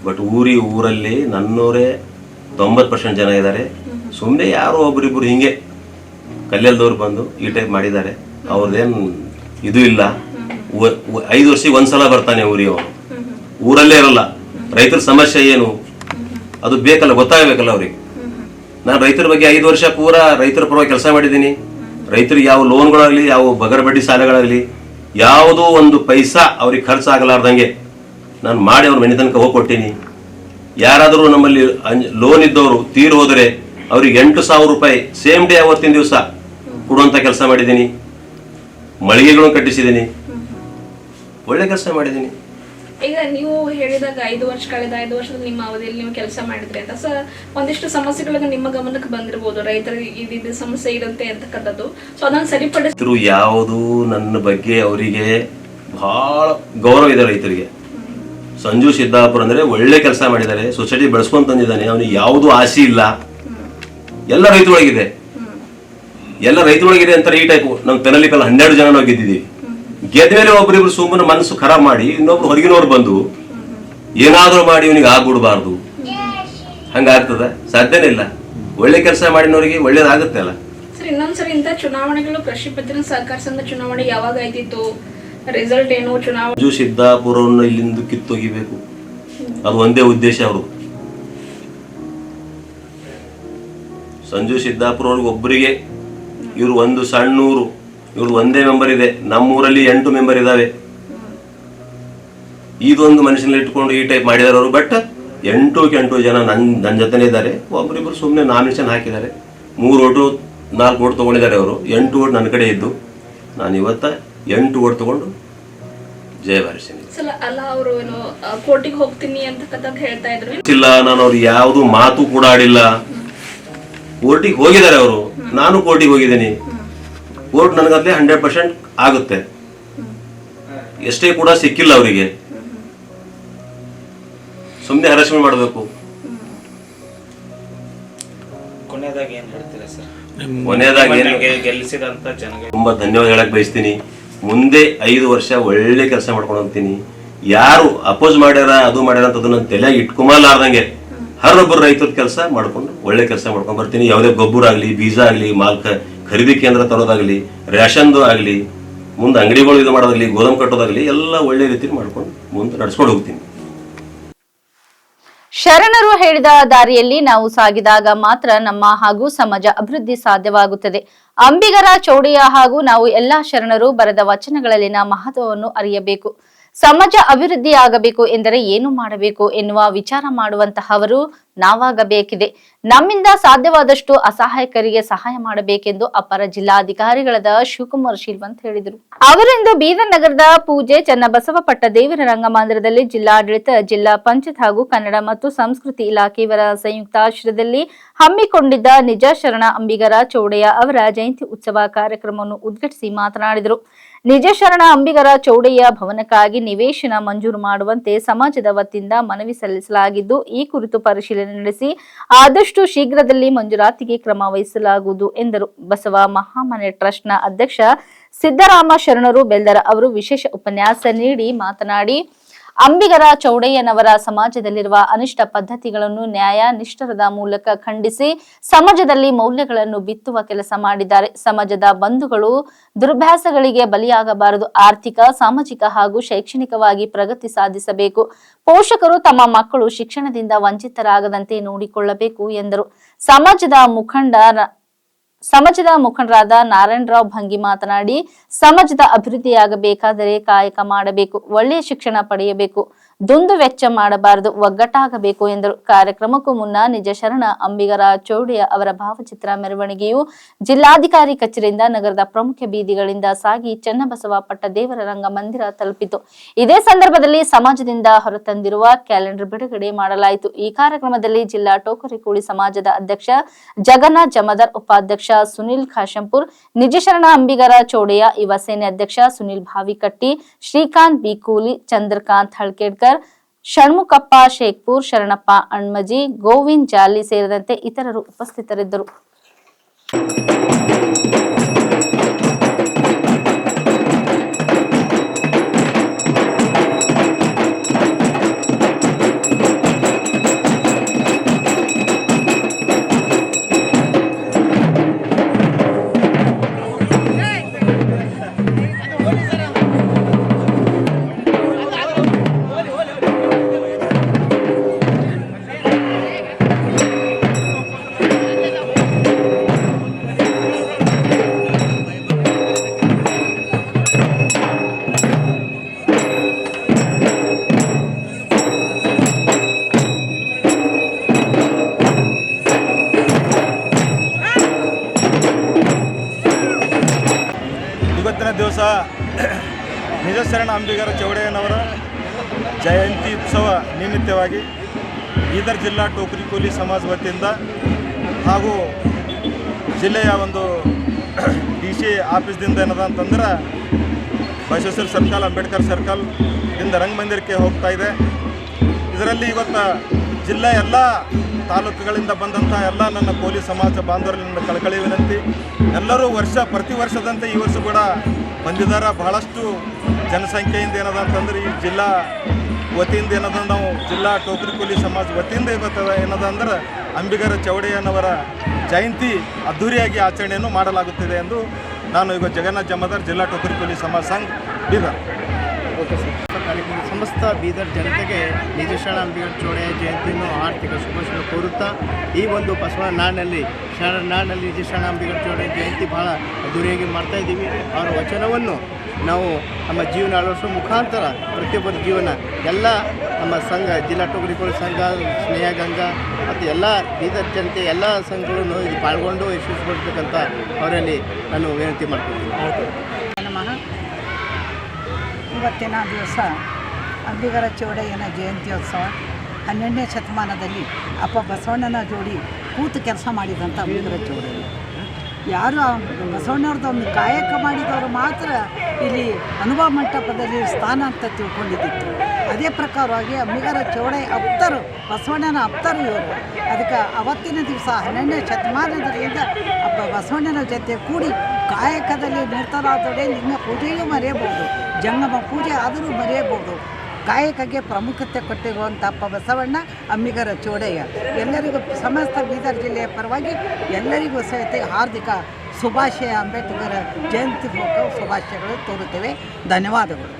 ಬಟ್ ಊರಿ ಊರಲ್ಲಿ ನನ್ನೂರೇ ತೊಂಬತ್ತು ಪರ್ಸೆಂಟ್ ಜನ ಇದ್ದಾರೆ. ಸುಮ್ಮನೆ ಯಾರೋ ಒಬ್ರಿಬ್ರು ಹಿಂಗೆ ಕಲ್ಯಲ್ದವ್ರು ಬಂದು ಈ ಟೈಪ್ ಮಾಡಿದ್ದಾರೆ. ಅವ್ರದ್ದೇನು ಇದು ಇಲ್ಲ. ಐದು ವರ್ಷಕ್ಕೆ ಒಂದ್ಸಲ ಬರ್ತಾನೆ ಊರಿ ಊರಲ್ಲೇ ಇರಲ್ಲ. ರೈತರ ಸಮಸ್ಯೆ ಏನು? ಅದು ಬೇಕಲ್ಲ, ಗೊತ್ತಾಗಬೇಕಲ್ಲ ಅವ್ರಿಗೆ. ನಾನು ರೈತರ ಬಗ್ಗೆ ಐದು ವರ್ಷ ಪೂರಾ ರೈತರ ಪರವಾಗಿ ಕೆಲಸ ಮಾಡಿದ್ದೀನಿ. ರೈತರಿಗೆ ಯಾವ ಲೋನ್ಗಳಾಗಲಿ, ಯಾವ ಬಗರ ಬಡ್ಡಿ ಸಾಲಗಳಾಗಲಿ, ಯಾವುದೋ ಒಂದು ಪೈಸಾ ಅವ್ರಿಗೆ ಖರ್ಚಾಗಲಾರ್ದಂಗೆ ನಾನು ಮಾಡಿ ಅವ್ರ ಮನೆ ತನಕ ಹೋಗ್ಕೊಟ್ಟಿನಿ ಯಾರಾದರೂ ನಮ್ಮಲ್ಲಿ ಲೋನ್ ಇದ್ದವರು ತೀರು ಹೋದರೆ ಅವ್ರಿಗೆ ಎಂಟು ಸಾವಿರ ರೂಪಾಯಿ ಸೇಮ್ ಡೇ ಅವತ್ತಿನ ದಿವಸ ಕೊಡುವಂಥ ಕೆಲಸ ಮಾಡಿದ್ದೀನಿ. ಮಳಿಗೆಗಳನ್ನು ಕಟ್ಟಿಸಿದ್ದೀನಿ ಒಳ್ಳೆ ಕೆಲಸ ಮಾಡಿದ್ದೀನಿ ಈಗ ನೀವು ಹೇಳಿದಾಗ ಐದು ವರ್ಷ ಕಳೆದ ಐದು ವರ್ಷದಲ್ಲಿ ನಿಮ್ಮ ಅವಧಿಯಲ್ಲಿ ನೀವು ಕೆಲಸ ಮಾಡಿದ್ರೆ ಅಂತ. ಸೊ ಒಂದಿಷ್ಟು ಸಮಸ್ಯೆಗಳನ್ನು ನಿಮ್ಮ ಗಮನಕ್ಕೆ ಬಂದಿರಬಹುದು ರೈತರಿಗೆ ಇದು ಸಮಸ್ಯೆ ಇರುತ್ತೆ ಅಂತಕ್ಕಂಥದ್ದು. ಸೊ ಅದನ್ನು ಸರಿಪಡಿಸಿದ್ರು ರೈತರು ಯಾವುದು ನನ್ನ ಬಗ್ಗೆ ಅವರಿಗೆ ಬಹಳ ಗೌರವ ಇದೆ ರೈತರಿಗೆ. ಸಂಜು ಸಿದ್ದಾಪುರ ಅಂದ್ರೆ ಒಳ್ಳೆ ಕೆಲಸ ಮಾಡಿದ್ದಾರೆ. ಸೊಸೈಟಿ ಬೆಳೆಸ್ಕೊಂಡ್ ತಂದಿದ್ದಾನೆ. ಅವನಿಗೆ ಯಾವುದು ಆಸೆ ಇಲ್ಲ. ಎಲ್ಲ ರೈತರೊಳಗಿದೆ. ಎಲ್ಲ ರೈತರೊಳಗಿದೆ ಅಂತ ಈ ಟೈಪ್ ನಮ್ಮ ಪೆನಲಿಕಲ್ ಹನ್ನೆರಡು ಜನ ನಾವು ಗೆದ್ದಿದ್ದೀವಿ. ಗೆದ್ದ ಮೇಲೆ ಒಬ್ಬರಿಬ್ರು ಸುಮ್ಮನೆ ಮನಸ್ಸು ಖರಾಬ್ ಮಾಡಿ ಇನ್ನೊಬ್ರು ಹೊರಗಿನವ್ರು ಬಂದು ಏನಾದ್ರೂ ಮಾಡಿ ಇವನಿಗೆ ಆಗ್ಬಿಡ್ಬಾರ್ದು. ಹಂಗಾಗ್ತದ? ಸಾಧ್ಯನೇ ಇಲ್ಲ. ಒಳ್ಳೆ ಕೆಲಸ ಮಾಡಿನವರಿಗೆ ಒಳ್ಳೇದಾಗುತ್ತೆ ಅಲ್ಲ. ಸರ್ ಇನ್ನೊಂದ್ಸರಿ ಇಂಥ ಚುನಾವಣೆಗಳು ಕೃಷಿ ಪತ್ತಿನ ಸಹಕಾರ ಸಂಘ ಚುನಾವಣೆ ಯಾವಾಗ ಆಯ್ತಿತ್ತು? ರಿಸಲ್ಟ್ ಏನು? ಚುನಾವಣೆ ಸಂಜು ಸಿದ್ದಾಪುರವನ್ನು ಇಲ್ಲಿಂದ ಕಿತ್ತೊಗಿಬೇಕು. ಅದು ಒಂದೇ ಉದ್ದೇಶ ಅವರು ಸಂಜು ಸಿದ್ದಾಪುರ ಅವ್ರಿಗೆ ಒಬ್ಬರಿಗೆ ಇವರು ಒಂದು ಸಣ್ಣೂರು ಇವರು ಒಂದೇ ಮೆಂಬರ್ ಇದೆ. ನಮ್ಮೂರಲ್ಲಿ ಎಂಟು ಮೆಂಬರ್ ಇದ್ದಾವೆ ಇದೊಂದು ಮನುಷ್ಯನಲ್ಲಿ ಇಟ್ಕೊಂಡು ಈ ಟೈಪ್ ಮಾಡಿದಾರೆ ಅವರು. ಬಟ್ ಎಂಟು ಎಂಟು ಜನ ನನ್ನ ನನ್ನ ಜೊತೆನೇ ಇದ್ದಾರೆ. ಒಬ್ಬರಿಬ್ಬರು ಸುಮ್ಮನೆ ನಾಮಿನೇಷನ್ ಹಾಕಿದ್ದಾರೆ. ಮೂರು ಓಟು ನಾಲ್ಕು ಓಟ್ ತೊಗೊಂಡಿದ್ದಾರೆ ಅವರು. ಎಂಟು ಓಟ್ ನನ್ನ ಕಡೆ ಇದ್ದು. ನಾನು ಇವತ್ತ ಎಂಟು ಓಟ್ ತಗೊಂಡು ಜಯ ಬಾರಿಸ್ತೀನಿ ಇಲ್ಲ ನಾನು ಅವ್ರು ಯಾವುದು ಮಾತು ಕೂಡ ಆಡಿಲ್ಲ. ಕೋರ್ಟಿಗೆ ಹೋಗಿದ್ದಾರೆ ಅವರು. ನಾನು ಕೋರ್ಟಿಗೆ ಹೋಗಿದ್ದೀನಿ. ಕೋರ್ಟ್ ನನಗಲ್ಲಿ ಹಂಡ್ರೆಡ್ ಪರ್ಸೆಂಟ್ ಆಗುತ್ತೆ. ಎಷ್ಟೇ ಕೂಡ ಸಿಕ್ಕಿಲ್ಲ ಅವರಿಗೆ. ಸುಮ್ಮನೆ ಹರಾಸ್ಮೆಂಟ್ ಮಾಡಬೇಕು. ಕೊನೆಯದಾಗಿ ಏನು ಹೇಳ್ತೀರಾ ಸರ್? ಕೊನೆಯದಾಗಿ ಗೆಲ್ಲಿಸಿದಂತ ತುಂಬಾ ಧನ್ಯವಾದ ಹೇಳಕ್ ಬಯಸ್ತೀನಿ. ಮುಂದೆ ಐದು ವರ್ಷ ಒಳ್ಳೆ ಕೆಲಸ ಮಾಡ್ಕೊಂಡು ಹೋಗ್ತೀನಿ. ಯಾರು ಅಪೋಸ್ ಮಾಡ್ಯಾರ ಅದು ಮಾಡ್ಯಾರ ಅಂತ ಅದನ್ನ ತಲೆಯಾಗಿ ಇಟ್ಕೊಂಬಲಾರ್ದಂಗೆ ಹರೊಬ್ಬರು ರೈತರ ಕೆಲಸ ಮಾಡ್ಕೊಂಡು, ಒಳ್ಳೆ ಕೆಲಸ ಮಾಡ್ಕೊಂಡು ಬರ್ತೀನಿ. ಯಾವುದೇ ಗೊಬ್ಬರ ಆಗಲಿ ಬೀಜ ಆಗಲಿ ಮಾಲ್ ಖರೀದಿ ಕೇಂದ್ರ ತರೋದಾಗಲಿ, ರೇಷನ್ದು ಆಗಲಿ, ಮುಂದೆ ಅಂಗಡಿಗಳು ಇದು ಮಾಡೋದಾಗಲಿ, ಗೋದಾಮ್ ಕಟ್ಟೋದಾಗಲಿ, ಎಲ್ಲ ಒಳ್ಳೆ ರೀತಿಯಲ್ಲಿ ಮಾಡ್ಕೊಂಡು ಮುಂದೆ ನಡ್ಸ್ಕೊಂಡು ಹೋಗ್ತೀನಿ. ಶರಣರು ಹೇಳಿದ ದಾರಿಯಲ್ಲಿ ನಾವು ಸಾಗಿದಾಗ ಮಾತ್ರ ನಮ್ಮ ಹಾಗೂ ಸಮಾಜ ಅಭಿವೃದ್ಧಿ ಸಾಧ್ಯವಾಗುತ್ತದೆ. ಅಂಬಿಗರ ಚೌಡಿಯ ಹಾಗೂ ನಾವು ಎಲ್ಲಾ ಶರಣರು ಬರೆದ ವಚನಗಳಲ್ಲಿನ ಮಹತ್ವವನ್ನು ಅರಿಯಬೇಕು. ಸಮಾಜ ಅಭಿವೃದ್ಧಿಯಾಗಬೇಕು ಎಂದರೆ ಏನು ಮಾಡಬೇಕು ಎನ್ನುವ ವಿಚಾರ ಮಾಡುವಂತಹವರು ನಾವಾಗಬೇಕಿದೆ. ನಮ್ಮಿಂದ ಸಾಧ್ಯವಾದಷ್ಟು ಅಸಹಾಯಕರಿಗೆ ಸಹಾಯ ಮಾಡಬೇಕೆಂದು ಅಪರ ಜಿಲ್ಲಾಧಿಕಾರಿಗಳಾದ ಶಿವಕುಮಾರ್ ಶೀಲ್ವಂತ್ ಹೇಳಿದರು. ಅವರಿಂದು ಬೀದರ್ ನಗರದ ಪೂಜೆ ಚನ್ನಬಸವ ಪಟ್ಟ ದೇವರ ರಂಗಮಂದಿರದಲ್ಲಿ ಜಿಲ್ಲಾಡಳಿತ, ಜಿಲ್ಲಾ ಪಂಚಾಯತ್ ಹಾಗೂ ಕನ್ನಡ ಮತ್ತು ಸಂಸ್ಕೃತಿ ಇಲಾಖೆಯವರ ಸಂಯುಕ್ತ ಆಶ್ರಯದಲ್ಲಿ ಹಮ್ಮಿಕೊಂಡಿದ್ದ ನಿಜಶರಣ ಅಂಬಿಗರ ಚೌಡಯ್ಯ ಅವರ ಜಯಂತಿ ಉತ್ಸವ ಕಾರ್ಯಕ್ರಮವನ್ನು ಉದ್ಘಾಟಿಸಿ ಮಾತನಾಡಿದರು. ನಿಜ ಶರಣ ಅಂಬಿಗರ ಚೌಡಯ್ಯ ಭವನಕ್ಕಾಗಿ ನಿವೇಶನ ಮಂಜೂರು ಮಾಡುವಂತೆ ಸಮಾಜದ ವತಿಯಿಂದ ಮನವಿ ಸಲ್ಲಿಸಲಾಗಿದ್ದು, ಈ ಕುರಿತು ಪರಿಶೀಲನೆ ನಡೆಸಿ ಆದಷ್ಟು ಶೀಘ್ರದಲ್ಲಿ ಮಂಜೂರಾತಿಗೆ ಕ್ರಮ ವಹಿಸಲಾಗುವುದು ಎಂದರು. ಬಸವ ಮಹಾಮನೆ ಟ್ರಸ್ಟ್ನ ಅಧ್ಯಕ್ಷ ಸಿದ್ದರಾಮ ಶರಣರು ಬೆಲ್ದರ ಅವರು ವಿಶೇಷ ಉಪನ್ಯಾಸ ನೀಡಿ ಮಾತನಾಡಿ ಅಂಬಿಗರ ಚೌಡಯ್ಯನವರ ಸಮಾಜದಲ್ಲಿರುವ ಅನಿಷ್ಟ ಪದ್ಧತಿಗಳನ್ನು ನ್ಯಾಯ ನಿಷ್ಠರದ ಮೂಲಕ ಖಂಡಿಸಿ ಸಮಾಜದಲ್ಲಿ ಮೌಲ್ಯಗಳನ್ನು ಬಿತ್ತುವ ಕೆಲಸ ಮಾಡಿದ್ದಾರೆ. ಸಮಾಜದ ಬಂಧುಗಳು ದುರ್ಭ್ಯಾಸಗಳಿಗೆ ಬಲಿಯಾಗಬಾರದು. ಆರ್ಥಿಕ, ಸಾಮಾಜಿಕ ಹಾಗೂ ಶೈಕ್ಷಣಿಕವಾಗಿ ಪ್ರಗತಿ ಸಾಧಿಸಬೇಕು. ಪೋಷಕರು ತಮ್ಮ ಮಕ್ಕಳು ಶಿಕ್ಷಣದಿಂದ ವಂಚಿತರಾಗದಂತೆ ನೋಡಿಕೊಳ್ಳಬೇಕು ಎಂದರು. ಸಮಾಜದ ಮುಖಂಡ ಸಮಾಜದ ಮುಖಂಡರಾದ ನಾರಾಯಣರಾವ್ ಭಂಗಿ ಮಾತನಾಡಿ ಸಮಾಜದ ಅಭಿವೃದ್ಧಿಯಾಗಬೇಕಾದರೆ ಕಾಯಕ ಮಾಡಬೇಕು ಒಳ್ಳೆಯ ಶಿಕ್ಷಣ ಪಡೆಯಬೇಕು. ದುಂದು ವೆಚ್ಚ ಮಾಡಬಾರದು, ಒಗ್ಗಟ್ಟಾಗಬೇಕು ಎಂದರು. ಕಾರ್ಯಕ್ರಮಕ್ಕೂ ಮುನ್ನ ನಿಜ ಶರಣ ಅಂಬಿಗರ ಚೌಡಿಯ ಅವರ ಭಾವಚಿತ್ರ ಮೆರವಣಿಗೆಯು ಜಿಲ್ಲಾಧಿಕಾರಿ ಕಚೇರಿಯಿಂದ ನಗರದ ಪ್ರಮುಖ ಬೀದಿಗಳಿಂದ ಸಾಗಿ ಚನ್ನಬಸವ ಪಟ್ಟ ದೇವರ ರಂಗ ಮಂದಿರ ತಲುಪಿತು. ಇದೇ ಸಂದರ್ಭದಲ್ಲಿ ಸಮಾಜದಿಂದ ಹೊರತಂದಿರುವ ಕ್ಯಾಲೆಂಡರ್ ಬಿಡುಗಡೆ ಮಾಡಲಾಯಿತು. ಈ ಕಾರ್ಯಕ್ರಮದಲ್ಲಿ ಜಿಲ್ಲಾ ಟೋಕರಿ ಟೋಕರಿಕೋಳಿ ಸಮಾಜದ ಅಧ್ಯಕ್ಷ ಜಗನ್ನಾಥ್ ಜಮದರ್, ಉಪಾಧ್ಯಕ್ಷ ಸುನಿಲ್ ಖಾಶಂಪುರ್ ನಿಜಶರಣ ಅಂಬಿಗರ ಚೌಡೆಯ ಯುವ ಸೇನೆ ಅಧ್ಯಕ್ಷ ಸುನಿಲ್ ಭಾವಿಕಟ್ಟಿ, ಶ್ರೀಕಾಂತ್ ಬಿಕೂಲಿ, ಚಂದ್ರಕಾಂತ್ ಹಳ್ಕೇಡ್ಕರ್ ಷಣ್ಮುಖಪ್ಪ ಶೇಖ್ಪುರ್ ಶರಣಪ್ಪ ಅಣ್ಮಜಿ ಗೋವಿಂದ್ ಜಾಲಿ ಸೇರಿದಂತೆ ಇತರರು ಉಪಸ್ಥಿತರಿದ್ದರು. ನಿಮಿತ್ತವಾಗಿ ಬೀದರ್ ಜಿಲ್ಲಾ ಟೋಕರಿ ಕೂಲಿ ಸಮಾಜ ವತಿಯಿಂದ ಹಾಗೂ ಜಿಲ್ಲೆಯ ಒಂದು ಡಿ ಸಿ ಆಫೀಸ್ದಿಂದ ಏನದ ಅಂತಂದ್ರೆ ಬಸವೇಶ್ವರ ಸರ್ಕಲ್, ಅಂಬೇಡ್ಕರ್ ಸರ್ಕಲ್ ಇಂದ ರಂಗಮಂದಿರಕ್ಕೆ ಹೋಗ್ತಾ ಇದೆ. ಇದರಲ್ಲಿ ಇವತ್ತು ಜಿಲ್ಲೆ ಎಲ್ಲ ತಾಲೂಕುಗಳಿಂದ ಬಂದಂಥ ಎಲ್ಲ ನನ್ನ ಕೋಲಿ ಸಮಾಜ ಬಾಂಧವರಿಂದ ಕಳಕಳಿ ವಿನಂತಿ. ಎಲ್ಲರೂ ವರ್ಷ, ಪ್ರತಿ ವರ್ಷದಂತೆ ಈ ವರ್ಷ ಕೂಡ ಬಂದಿದ್ದಾರೆ. ಬಹಳಷ್ಟು ಜನಸಂಖ್ಯೆಯಿಂದ ಏನದ ಅಂತಂದ್ರೆ ಈ ಜಿಲ್ಲಾ ವತಿಯಿಂದ ಏನದ ನಾವು ಜಿಲ್ಲಾ ಟೋಕರಿ ಕೂಲಿ ಸಮಾಜ ವತಿಯಿಂದ ಇವತ್ತು ಏನದ ಅಂದ್ರೆ ಅಂಬಿಗರ ಚೌಡಯ್ಯನವರ ಜಯಂತಿ ಅದ್ಧೂರಿಯಾಗಿ ಆಚರಣೆಯನ್ನು ಮಾಡಲಾಗುತ್ತಿದೆ ಎಂದು ನಾನು ಈಗ ಜಗನ್ನಾಥ ಜಮದಾರ್ ಜಿಲ್ಲಾ ಟೋಕರಿ ಸಮಾಜ ಸಂಘ ಬೀದರ್. ಸಮಸ್ತ ಬೀದರ್ ಜನತೆಗೆ ನಿಜಶರಣ ಅಂಬಿಗರ ಚೌಡಯ್ಯ ಜಯಂತಿಯನ್ನು ಆರ್ಥಿಕ ಶುಭಾಶಯ ಕೋರುತ್ತಾ, ಈ ಒಂದು ಬಸವನ ನಾಡಿನಲ್ಲಿ, ಶರಣ ನಾಡಿನಲ್ಲಿ ನಿಜಶರಣ ಅಂಬಿಗರ ಚೌಡಯ್ಯ ಜಯಂತಿ ಬಹಳ ಅದ್ದೂರಿಯಾಗಿ ಮಾಡ್ತಾ ಇದ್ದೀವಿ. ಅವರ ವಚನವನ್ನು ನಾವು ನಮ್ಮ ಜೀವನ ಅಳವಡಿಸುವ ಮುಖಾಂತರ ಪ್ರತಿಯೊಬ್ಬರ ಜೀವನ, ಎಲ್ಲ ನಮ್ಮ ಸಂಘ, ಜಿಲ್ಲಾ ಟೋಕರಿಕೋಳಿ ಸಂಘ, ಸ್ನೇಹ ಗಂಗಾ ಮತ್ತು ಎಲ್ಲ ಬೀದರ್ ಜನತೆ ಎಲ್ಲ ಸಂಘಗಳನ್ನು ಇದು ಪಾಲ್ಗೊಂಡು ಯಶಸ್ವಿಗೊಳಿಸಬೇಕಂತ ಅವರಲ್ಲಿ ನಾನು ವಿನಂತಿ ಮಾಡ್ತೀನಿ ನಮಃ. ಇವತ್ತಿನ ದಿವಸ ಅಂಬಿಗರ ಚೌಡಯ್ಯನ ಜಯಂತ್ಯೋತ್ಸವ, ಹನ್ನೆರಡನೇ ಶತಮಾನದಲ್ಲಿ ಅಪ್ಪ ಬಸವಣ್ಣನ ಜೋಡಿ ಕೂತು ಕೆಲಸ ಮಾಡಿದಂಥ ಅಂಬಿಗರ ಚೌಡಯ್ಯ. ಯಾರು ಬಸವಣ್ಣವ್ರದ್ದು ಒಂದು ಕಾಯಕ ಮಾಡಿದವರು ಮಾತ್ರ ಇಲ್ಲಿ ಅನುಭವ ಮಂಟಪದಲ್ಲಿ ಸ್ಥಾನ ಅಂತ ತಿಳ್ಕೊಂಡಿದ್ದಿತ್ತು. ಅದೇ ಪ್ರಕಾರವಾಗಿ ಅಮ್ಮಿಗರ ಚೌಡೈ ಅಪ್ತರು, ಬಸವಣ್ಣನ ಅಪ್ತರು ಇವರು. ಅದಕ್ಕೆ ಅವತ್ತಿನ ದಿವಸ ಹನ್ನೆರಡನೇ ಶತಮಾನದಿಂದ ಬಸವಣ್ಣನ ಜೊತೆ ಕೂಡಿ ಕಾಯಕದಲ್ಲಿ ನಿರ್ತರಾದೊಡೆ ನಿಮ್ಮ ಪೂಜೆಯೂ ಮರೆಯಬಹುದು, ಜಂಗಮ ಪೂಜೆ ಆದರೂ ಮರೆಯಬಹುದು. ಕಾಯಕಕ್ಕೆ ಪ್ರಾಮುಖ್ಯತೆ ಕೊಟ್ಟಿರುವಂಥ ಅಪ್ಪ ಬಸವಣ್ಣ, ಅಮ್ಮಿಗರ ಚೋಡಯ್ಯ ಎಲ್ಲರಿಗೂ ಸಮಸ್ತ ಬೀದರ್ ಜಿಲ್ಲೆಯ ಪರವಾಗಿ ಎಲ್ಲರಿಗೂ ಸಹಿತ ಹಾರ್ದಿಕ ಶುಭಾಶಯ. ಅಂಬೇಡ್ಕರ್ ಜಯಂತಿ ಶುಭಾಶಯಗಳು ತೋರುತ್ತೇವೆ. ಧನ್ಯವಾದಗಳು.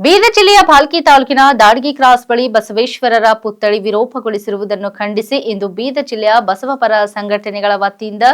ಬೀದರ್ ಜಿಲ್ಲೆಯ ಭಾಲ್ಕಿ ತಾಲೂಕಿನ ದಾಡಗಿ ಕ್ರಾಸ್ ಬಳಿ ಬಸವೇಶ್ವರರ ಪುತ್ಥಳಿ ವಿರೂಪಗೊಳಿಸಿರುವುದನ್ನು ಖಂಡಿಸಿ ಇಂದು ಬೀದರ್ ಜಿಲ್ಲೆಯ ಬಸವಪರ ಸಂಘಟನೆಗಳ ವತಿಯಿಂದ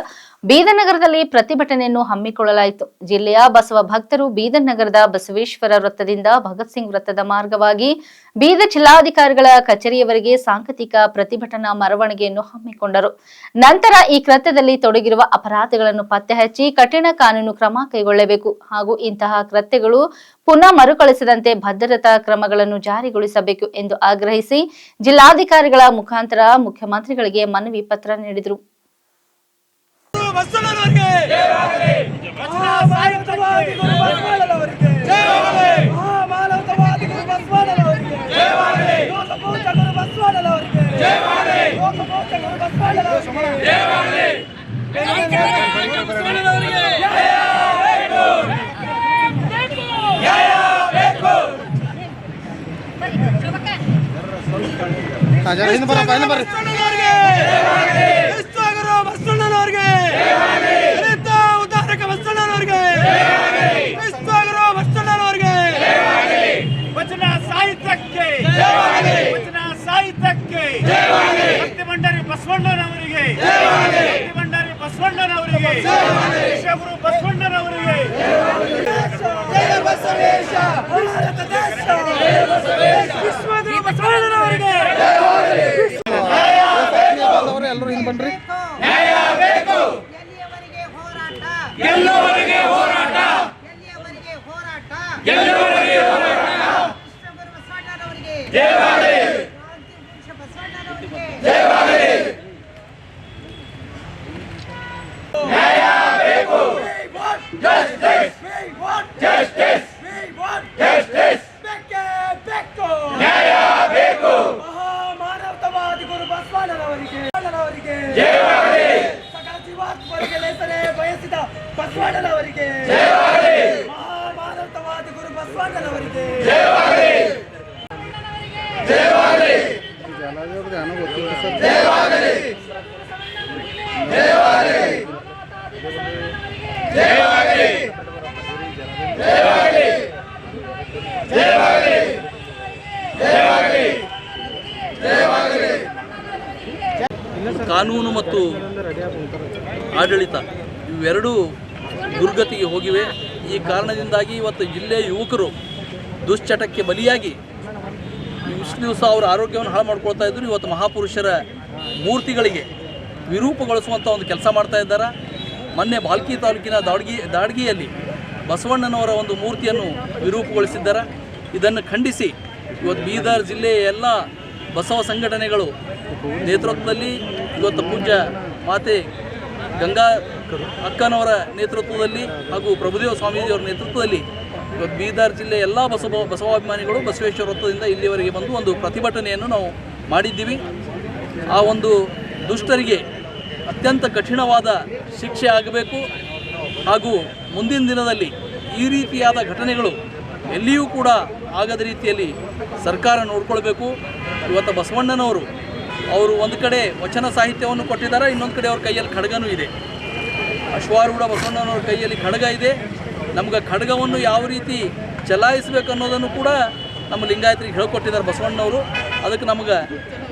ಬೀದರ್ ನಗರದಲ್ಲಿ ಪ್ರತಿಭಟನೆಯನ್ನು ಹಮ್ಮಿಕೊಳ್ಳಲಾಯಿತು. ಜಿಲ್ಲೆಯ ಬಸವ ಭಕ್ತರು ಬೀದರ್ನಗರದ ಬಸವೇಶ್ವರ ವೃತ್ತದಿಂದ ಭಗತ್ ಸಿಂಗ್ ವೃತ್ತದ ಮಾರ್ಗವಾಗಿ ಬೀದರ್ ಜಿಲ್ಲಾಧಿಕಾರಿಗಳ ಕಚೇರಿಯವರೆಗೆ ಸಾಂಕೇತಿಕ ಪ್ರತಿಭಟನಾ ಮೆರವಣಿಗೆಯನ್ನು ಹಮ್ಮಿಕೊಂಡರು. ನಂತರ ಈ ಕೃತ್ಯದಲ್ಲಿ ತೊಡಗಿರುವ ಅಪರಾಧಿಗಳನ್ನು ಪತ್ತೆ ಹಚ್ಚಿ ಕಠಿಣ ಕಾನೂನು ಕ್ರಮ ಕೈಗೊಳ್ಳಬೇಕು ಹಾಗೂ ಇಂತಹ ಕೃತ್ಯಗಳು ಪುನಃ ಮರುಕಳಿಸದಂತೆ ಭದ್ರತಾ ಕ್ರಮಗಳನ್ನು ಜಾರಿಗೊಳಿಸಬೇಕು ಎಂದು ಆಗ್ರಹಿಸಿ ಜಿಲ್ಲಾಧಿಕಾರಿಗಳ ಮುಖಾಂತರ ಮುಖ್ಯಮಂತ್ರಿಗಳಿಗೆ ಮನವಿ ಪತ್ರ ನೀಡಿದರು. வசலவருக்கு ஜெய் வாகலே மானவதவாதி குரு பஸ்வாலவருக்கு ஜெய் வாகலே மானவதவாதி குரு பஸ்வாலவருக்கு ஜெய் வாகலே லோகபூஜ குரு பஸ்வாலவருக்கு ஜெய் வாகலே லோகபூஜ குரு பஸ்வாலவருக்கு ஜெய் வாகலே ಹಜಾರ ಹಿಂದೆ ಬರ ಹಿಂದೆ ಬರ್ರಿ ವಚನ ಸಾಹಿತ್ಯಕ್ಕೆ. ವಚನ ಸಾಹಿತ್ಯಕ್ಕೆ. ಭಕ್ತಿ ಭಂಡಾರಿ ಬಸವಣ್ಣನವರಿಗೆ. ಭಕ್ತಿ ಭಂಡಾರಿ ಬಸವಣ್ಣನವರಿಗೆ ವಿಶ್ವಗುರು ಬಸವಣ್ಣನವರಿಗೆ ವಿಶ್ವಗುರು ಬಸವಣ್ಣನವರಿಗೆ. ಜಸ್ಟಿಸ್ ಜಸ್ಟಿಸ್ ಬೆಕ್ಕೆ ಬೆಕ್ಕು ನ್ಯಾಯ ಬೇಕು ಮಹಾಮಾನವತವಾದಿ ಗುರು ಬಸವಣ್ಣನವರಿಗೆ ಬಯಸಿದ ಬಸವಣ್ಣನವರಿಗೆ. ಜಯವಾಗಲಿ! ಮಹಾಮಾನವತವಾದಿ ಗುರು ಬಸವಣ್ಣನವರಿಗೆ. ಜಯವಾಗಲಿ! ಜಯವಾಗಲಿ. ಜಯವಾಗಲಿ! ಆಡಳಿತ ಇವೆರಡೂ ದುರ್ಗತಿಗೆ ಹೋಗಿವೆ. ಈ ಕಾರಣದಿಂದಾಗಿ ಇವತ್ತು ಜಿಲ್ಲೆಯ ಯುವಕರು ದುಶ್ಚಟಕ್ಕೆ ಬಲಿಯಾಗಿ ಇಷ್ಟು ದಿವಸ ಅವರ ಆರೋಗ್ಯವನ್ನು ಹಾಳು ಮಾಡ್ಕೊಳ್ತಾ ಇದ್ದರು ಇವತ್ತು ಮಹಾಪುರುಷರ ಮೂರ್ತಿಗಳಿಗೆ ವಿರೂಪಗೊಳಿಸುವಂಥ ಒಂದು ಕೆಲಸ ಮಾಡ್ತಾ ಇದ್ದಾರೆ. ಮೊನ್ನೆ ಬಾಲ್ಕಿ ತಾಲೂಕಿನ ದಾಡ್ಗಿ ದಾಡ್ಗಿಯಲ್ಲಿ ಬಸವಣ್ಣನವರ ಒಂದು ಮೂರ್ತಿಯನ್ನು ವಿರೂಪಗೊಳಿಸಿದ್ದಾರೆ. ಇದನ್ನು ಖಂಡಿಸಿ ಇವತ್ತು ಬೀದರ್ ಜಿಲ್ಲೆಯ ಎಲ್ಲ ಬಸವ ಸಂಘಟನೆಗಳು ನೇತೃತ್ವದಲ್ಲಿ ಇವತ್ತು ಪೂಜ್ಯ ಮಾತೆ ಗಂಗಾ ಅಕ್ಕನವರ ನೇತೃತ್ವದಲ್ಲಿ ಹಾಗೂ ಪ್ರಭುದೇವ ಸ್ವಾಮೀಜಿಯವರ ನೇತೃತ್ವದಲ್ಲಿ ಇವತ್ತು ಬೀದರ್ ಜಿಲ್ಲೆ ಎಲ್ಲ ಬಸವ ಬಸವಾಭಿಮಾನಿಗಳು ಬಸವೇಶ್ವರ ವೃತ್ತದಿಂದ ಇಲ್ಲಿಯವರೆಗೆ ಬಂದು ಒಂದು ಪ್ರತಿಭಟನೆಯನ್ನು ನಾವು ಮಾಡಿದ್ದೀವಿ. ಆ ಒಂದು ದುಷ್ಟರಿಗೆ ಅತ್ಯಂತ ಕಠಿಣವಾದ ಶಿಕ್ಷೆ ಆಗಬೇಕು ಹಾಗೂ ಮುಂದಿನ ದಿನದಲ್ಲಿ ಈ ರೀತಿಯಾದ ಘಟನೆಗಳು ಎಲ್ಲಿಯೂ ಕೂಡ ಆಗದ ರೀತಿಯಲ್ಲಿ ಸರ್ಕಾರ ನೋಡ್ಕೊಳ್ಬೇಕು. ಇವತ್ತು ಬಸವಣ್ಣನವರು ಅವರು ಒಂದು ಕಡೆ ವಚನ ಸಾಹಿತ್ಯವನ್ನು ಕೊಟ್ಟಿದ್ದಾರೆ, ಇನ್ನೊಂದು ಕಡೆ ಅವ್ರ ಕೈಯಲ್ಲಿ ಖಡ್ಗನೂ ಇದೆ. ಅಶ್ವಾರೂಢ ಬಸವಣ್ಣನವ್ರ ಕೈಯಲ್ಲಿ ಖಡ್ಗ ಇದೆ. ನಮ್ಗೆ ಖಡ್ಗವನ್ನು ಯಾವ ರೀತಿ ಚಲಾಯಿಸಬೇಕು ಅನ್ನೋದನ್ನು ಕೂಡ ನಮ್ಮ ಲಿಂಗಾಯತರಿಗೆ ಹೇಳ್ಕೊಟ್ಟಿದ್ದಾರೆ ಬಸವಣ್ಣವರು. ಅದಕ್ಕೆ ನಮ್ಗೆ